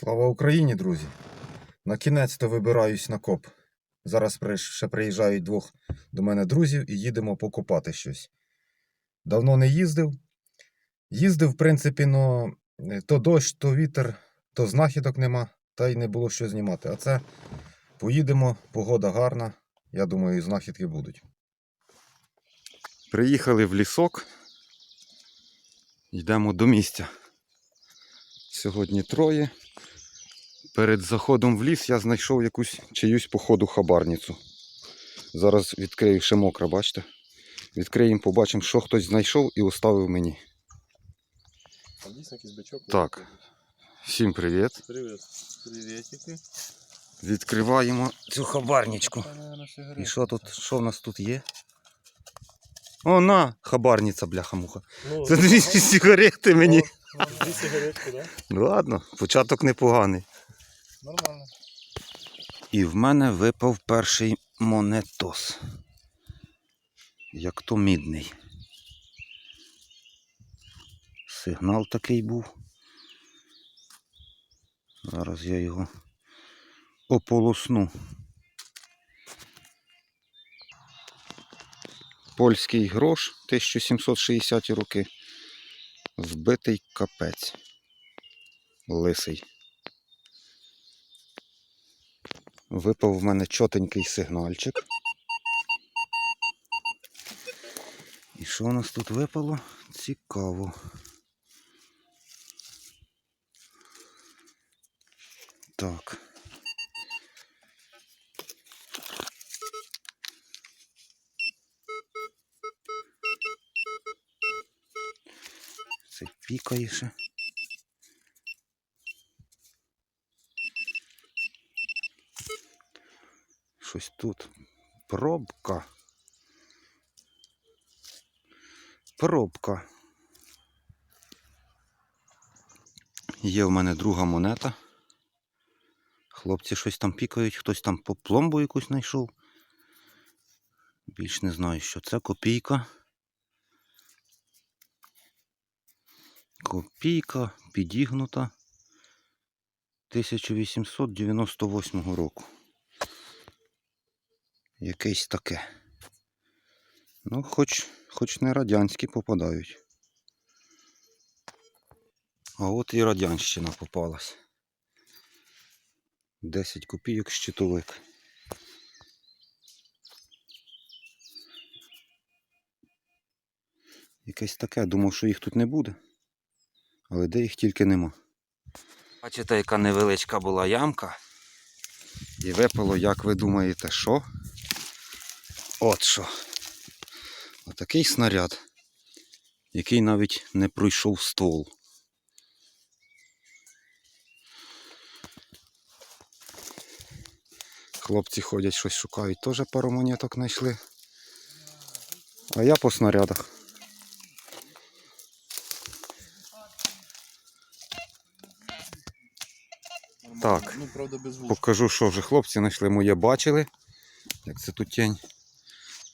Слава Україні, друзі! На кінець-то вибираюсь на коп. Зараз ще приїжджають двох до мене друзів і їдемо покопати щось. Давно не їздив. Їздив, в принципі, но е, то дощ, то вітер, то знахідок нема, та й не було що знімати. А це поїдемо, погода гарна. Я думаю, і знахідки будуть. Приїхали в лісок. Йдемо до місця. Сьогодні троє. Перед заходом в ліс я знайшов якусь чиюсь походу хабарницю. Зараз відкрию ще мокра, бачите? Відкриємо, побачимо, що хтось знайшов і оставив мені. Там дійсно якийсь бичок. Так. Всім привіт. Привіт. Привітики. Відкриваємо цю хабарничку. І що тут? Що в нас тут є? О, на! Хабарниця, бляха-муха. Ну, Це дві сигарети мені. Дві сигаретки, да? Ну ладно, початок непоганий. Нормально. І в мене випав перший монетос. Як то мідний. Сигнал такий був. Зараз я його ополосну. Польський грош 1760 роки. Збитий капець. Лисий. Випав в мене чотенький сигнальчик. І що у нас тут випало? Цікаво. Так. Це пікає ще. Щось тут. Пробка. Пробка. Є в мене друга монета. Хлопці щось там пікають, хтось там по пломбу якусь знайшов. Більш не знаю, що це копійка. Копійка підігнута 1898 року. Якесь таке. Ну, хоч, хоч не радянські попадають. А от і радянщина попалась. 10 копійок щитовик. Якесь таке, думав, що їх тут не буде. Але де їх тільки нема. Бачите, яка невеличка була ямка. І випало, як ви думаєте, що? От що. Отакий снаряд, який навіть не пройшов ствол. Хлопці ходять, щось шукають, теж пару монеток знайшли. А я по снарядах. Так. Ну. Покажу, що вже хлопці знайшли моє бачили. Як це тут тінь.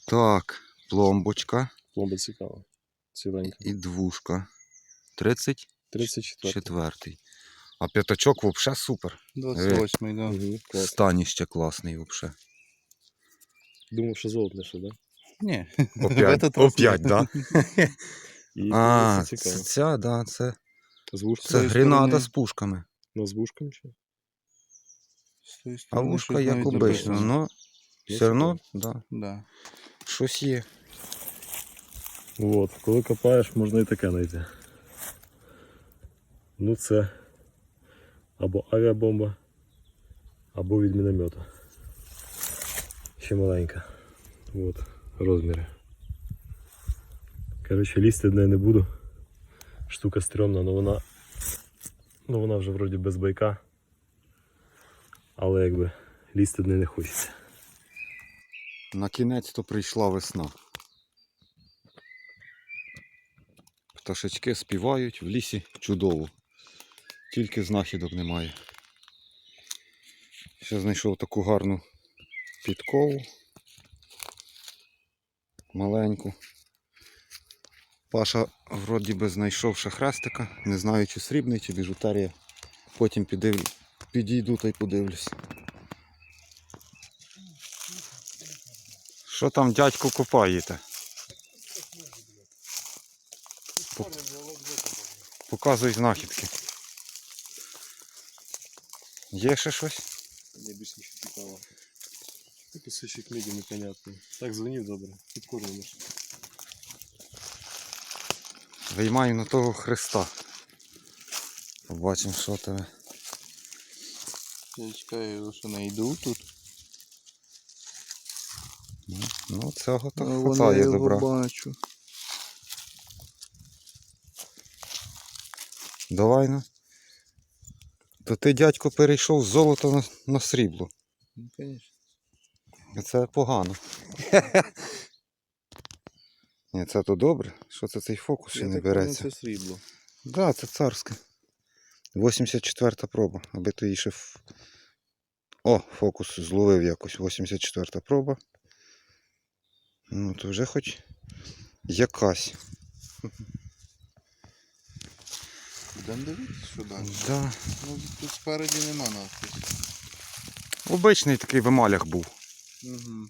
Так, пломбочка Пломба цікава. Ціленька. і двушка. 34. 34. А п'ятачок взагалі супер. 28-й, да. Угу, клас. Станіще класний взагалі. Думав, що золотне ще, да? Ні. Опять, Этот раз опять, ні. да? І А, це цікаво. ця, да, це, З це з гренада з пушками. Ну, з вушком чи? З тої А сторони вушка щось як навіть обично, написано. ну все одно, да, Да. Щось є. От, коли копаєш, можна і таке знайти. Ну це або авіабомба, або від міномета. Ще маленька. От, розміри. Коротше, лізти неї не буду. Штука стрьомна, але вона. Ну вона вже вроді без байка. Але якби лізти неї не хочеться. На кінець то прийшла весна. Пташечки співають в лісі чудово. Тільки знахідок немає. Ще знайшов таку гарну підкову. Маленьку. Паша вроді би знайшов ще хрестика. Не знаю, чи срібний, чи біжутерія. Потім підійду та й подивлюсь. Що там дядьку копаєте? Показуй знахідки. Є ще щось? Я більше нічого цікавого. Такий сущик міді непонятний. Так дзвонив добре. Під корнем. Виймаю на того Христа. Побачимо, що тебе. Я чекаю, що знайду тут. Ну, цього так хватає добра. бачу. Давай ну. То ти, дядько, перейшов з золота на, на срібло. Ну, звісно. Це погано. Ні, це то добре. Що це цей фокус ще Я не так береться? Це срібло. Так, да, це царське. 84 проба, аби ти її ще. О, фокус зловив якось. 84 проба. Ну, то вже хоч якась. Будемо дивитися, що далі. Да. Ну, тут спереді нема надпису. Обичний такий в емалях був. Угу.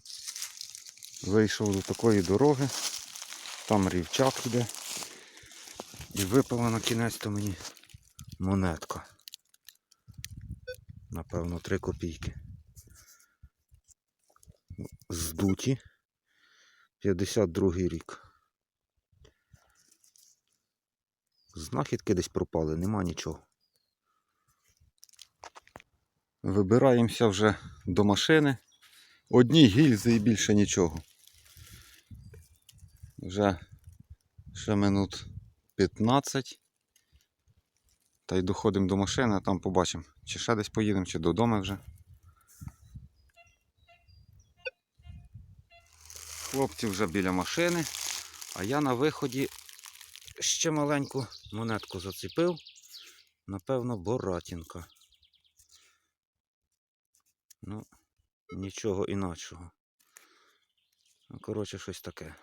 Вийшов до такої дороги. Там рівчак іде. І випала на кінець то мені монетка. Напевно, 3 копійки. Здуті. 52 рік. Знахідки десь пропали, нема нічого. Вибираємося вже до машини. Одні гільзи і більше нічого. Вже ще минут 15. Та й доходимо до машини, а там побачимо, чи ще десь поїдемо, чи додому вже. Хлопці вже біля машини, а я на виході ще маленьку монетку зацепив. Напевно, Боратінка. Ну, нічого інакшого. Ну, коротше, щось таке.